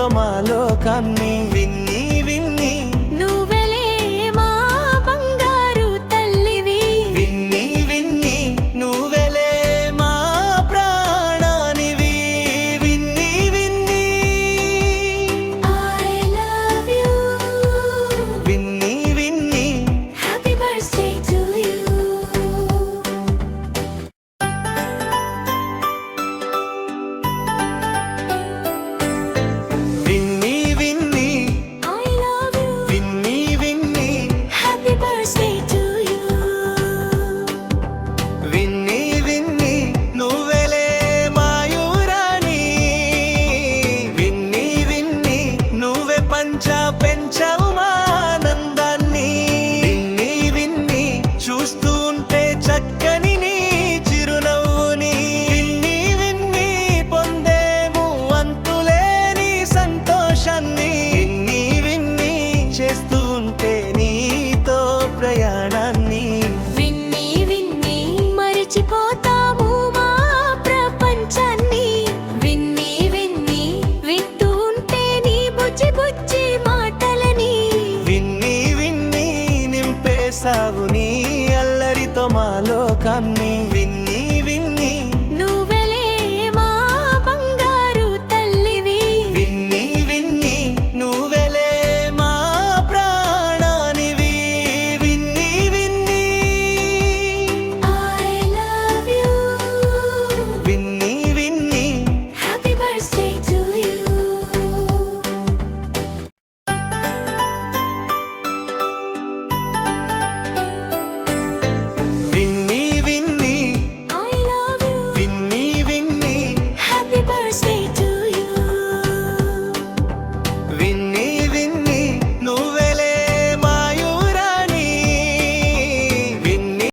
tomalo ప్రపంచ పెంచవు. నీ అల్లరితో మాలో లోకాన్ని విన్ని